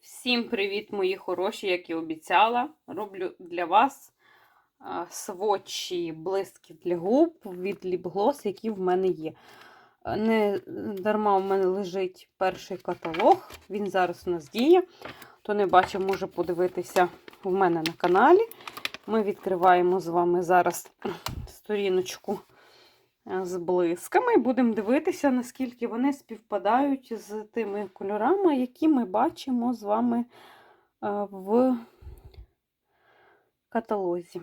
Всім привіт, мої хороші, як і обіцяла. Роблю для вас а, сводчі блиски для губ від ліпглос, які в мене є. Не дарма в мене лежить перший каталог. Він зараз у нас діє. Хто не бачив, може подивитися у мене на каналі. Ми відкриваємо з вами зараз сторіночку з блисками і будемо дивитися, наскільки вони співпадають з тими кольорами, які ми бачимо з вами е, в каталозі.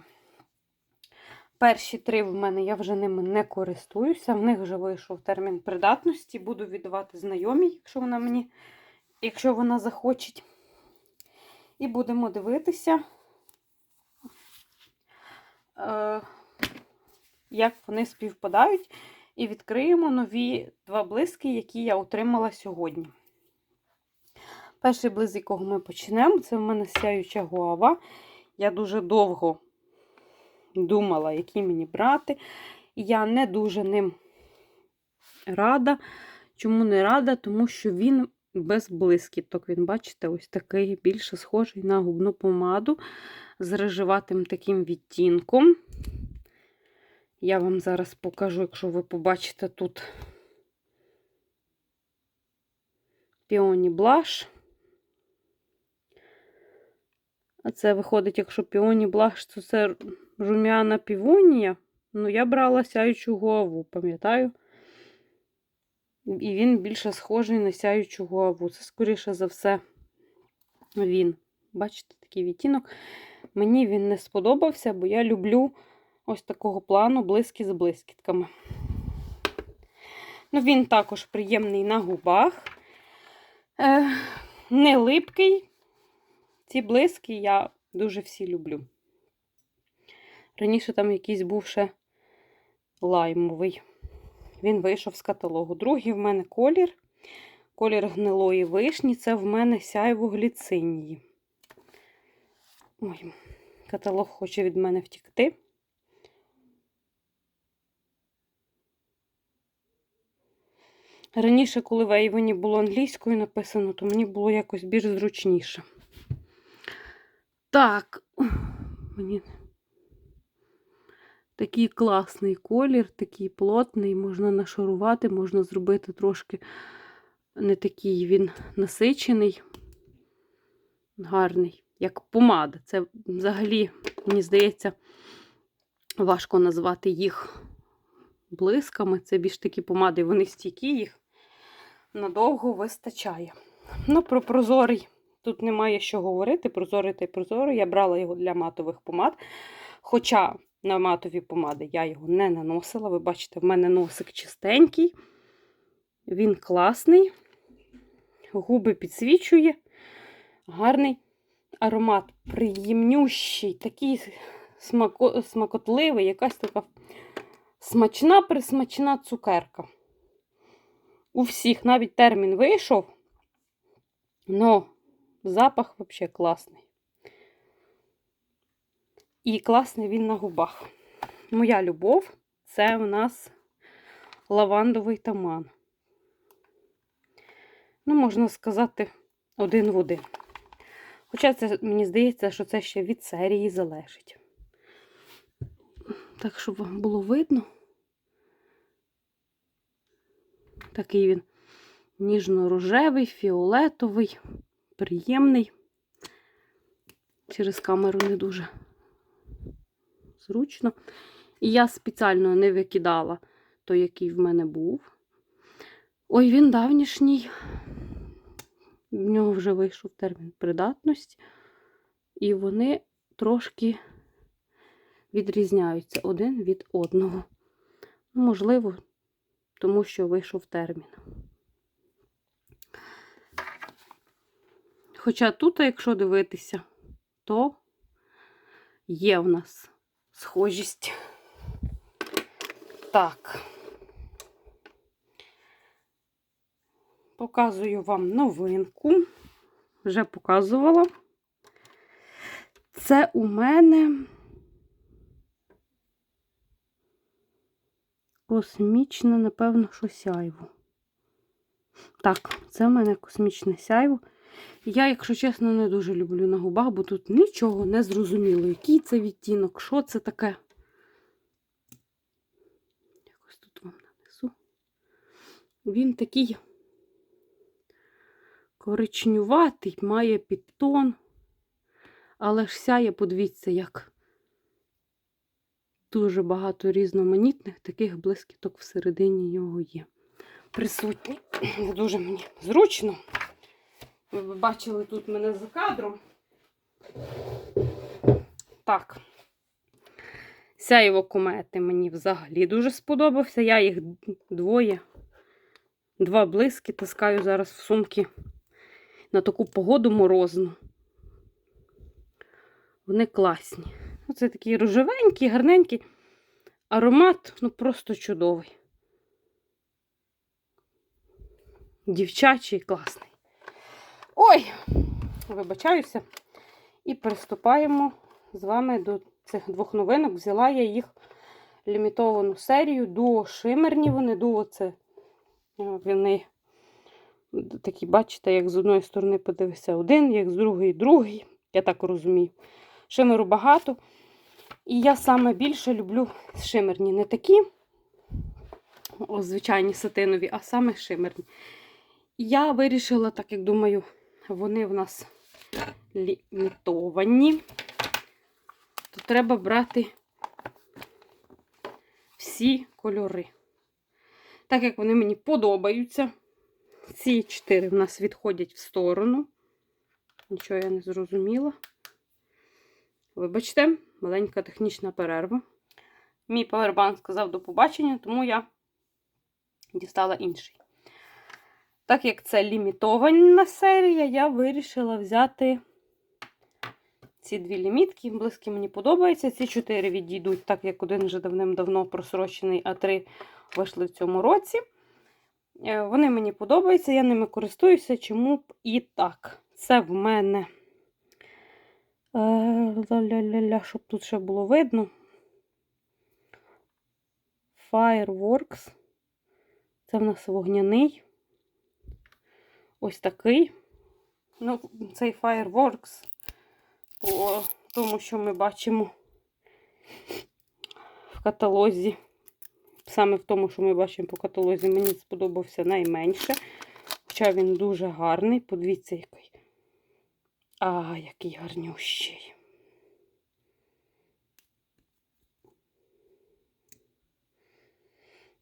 Перші три в мене я вже ними не користуюся. В них вже вийшов термін придатності. Буду віддавати знайомій, якщо вона мені, якщо вона захоче. І будемо дивитися, е, як вони співпадають. І відкриємо нові два блиски, які я отримала сьогодні. Перший блиск, з якого ми почнемо, це в мене сяюча гуава. Я дуже довго думала, який мені брати. І я не дуже ним рада. Чому не рада? Тому що він без блискіток. Він, бачите, ось такий більше схожий на губну помаду з рижеватим таким відтінком. Я вам зараз покажу, якщо ви побачите тут піоні блаш. А це виходить, якщо піоні блаш, то це рум'яна півонія. Ну, я брала сяючу голову, пам'ятаю. І він більше схожий на сяючу голову. Це, скоріше за все, він. Бачите, такий відтінок. Мені він не сподобався, бо я люблю ось такого плану блиски з блискітками. Ну, Він також приємний на губах. Е, Не липкий. Ці блиски я дуже всі люблю. Раніше там якийсь був ще лаймовий. Він вийшов з каталогу. Другий в мене колір. Колір гнилої вишні. Це в мене сяйво гліцинії. Ой, каталог хоче від мене втікти. Раніше, коли в Ейвоні було англійською написано, то мені було якось більш зручніше. Так, мені такий класний колір, такий плотний, можна нашарувати, можна зробити трошки не такий він насичений, гарний, як помада. Це взагалі, мені здається, важко назвати їх блисками. Це більш такі помади, вони стійкі, їх надовго вистачає. Ну, про прозорий. Тут немає що говорити, прозорий та й прозорий. Я брала його для матових помад. Хоча на матові помади я його не наносила. Ви бачите, в мене носик чистенький, він класний, губи підсвічує, гарний аромат, приємнющий, такий смако... смакотливий, якась така смачна присмачна цукерка. У всіх навіть термін вийшов, але запах взагалі класний. І класний він на губах. Моя любов це у нас лавандовий таман. Ну, можна сказати, один в один. Хоча це, мені здається, що це ще від серії залежить. Так, щоб вам було видно. Такий він ніжно-рожевий, фіолетовий, приємний. Через камеру не дуже зручно. І я спеціально не викидала той, який в мене був. Ой, він давнішній. В нього вже вийшов термін придатності. І вони трошки відрізняються один від одного. Можливо, тому що вийшов термін. Хоча тут, якщо дивитися, то є в нас схожість. Так. Показую вам новинку. Вже показувала. Це у мене космічне, напевно, що сяйво. Так, це в мене космічне сяйво. Я, якщо чесно, не дуже люблю на губах, бо тут нічого не зрозуміло. Який це відтінок, що це таке. Якось тут вам нанесу. Він такий коричнюватий, має підтон, але ж сяє, подивіться, як дуже багато різноманітних таких блискіток всередині його є. Присутні. Не дуже мені зручно. Ви бачили тут мене за кадром. Так. Сяєво комети мені взагалі дуже сподобався. Я їх двоє, два блиски таскаю зараз в сумки на таку погоду морозну. Вони класні. Оце такі рожевенькі, гарненькі. Аромат ну просто чудовий. Дівчачий, класний. Ой, вибачаюся. І приступаємо з вами до цих двох новинок. Взяла я їх лімітовану серію. Дуо шимерні вони, дуо це е, вони такі, бачите, як з одної сторони подивився один, як з другої другий. Я так розумію. Шимеру багато. І я саме більше люблю шимерні. Не такі, о, звичайні сатинові, а саме шимерні. Я вирішила, так як думаю, вони в нас лімітовані, то треба брати всі кольори. Так як вони мені подобаються, ці чотири в нас відходять в сторону. Нічого я не зрозуміла. Вибачте, маленька технічна перерва. Мій павербанк сказав до побачення, тому я дістала інший. Так як це лімітована серія, я вирішила взяти ці дві лімітки. Близькі мені подобаються. Ці чотири відійдуть, так як один вже давним-давно просрочений, а три вийшли в цьому році. Е, Вони мені подобаються, я ними користуюся, чому б і так. Це в мене. Е, ля-ля-ля-ля, щоб тут ще було видно. Fireworks. Це в нас вогняний. Ось такий. Ну, цей Fireworks, по тому, що ми бачимо в каталозі. Саме в тому, що ми бачимо по каталозі, мені сподобався найменше. Хоча він дуже гарний. Подивіться, який. А, який гарнющий.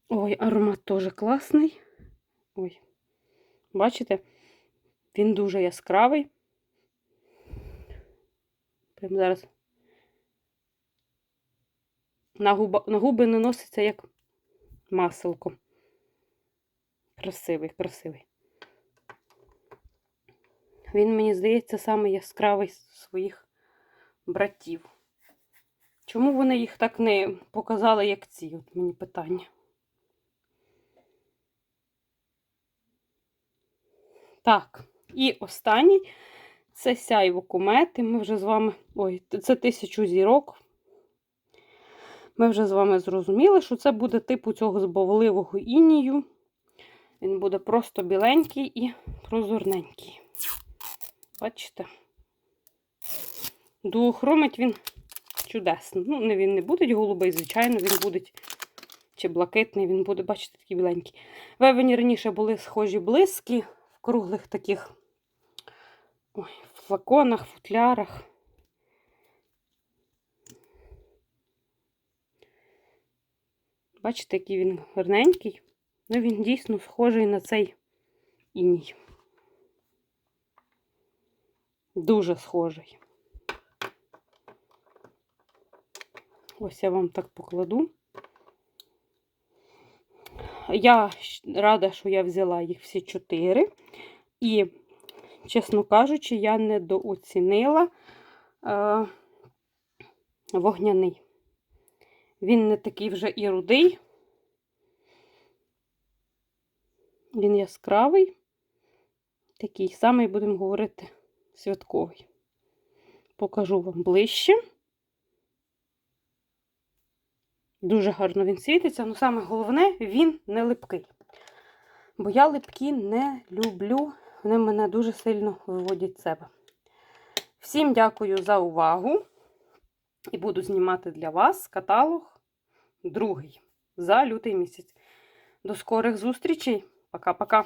Ой, аромат теж класний. Ой, бачите? Він дуже яскравий. Прям зараз на, губа, на губи наноситься як маселко. Красивий, красивий. Він, мені здається, самий яскравий з своїх братів. Чому вони їх так не показали, як ці? От мені питання. Так, і останній це сяйво комети. Ми вже з вами. Ой, це тисячу зірок. Ми вже з вами зрозуміли, що це буде типу цього збавливого інію. Він буде просто біленький і прозорненький. Бачите? Дуохромить він чудесно. Ну, не він не буде голубий, звичайно, він буде чи блакитний, він буде, бачите, такий біленький. Вевені раніше були схожі блиски в круглих таких ой, флаконах, футлярах. Бачите, який він гарненький. Ну, він дійсно схожий на цей іній. Дуже схожий. Ось я вам так покладу. Я рада, що я взяла їх всі чотири. І, чесно кажучи, я недооцінила е, вогняний. Він не такий вже і рудий. Він яскравий. Такий самий, будемо говорити, святковий. Покажу вам ближче. Дуже гарно він світиться, але саме головне, він не липкий. Бо я липкі не люблю Вони мене дуже сильно виводять з себе. Всім дякую за увагу. І буду знімати для вас каталог другий за лютий місяць. До скорих зустрічей. Пока-пока.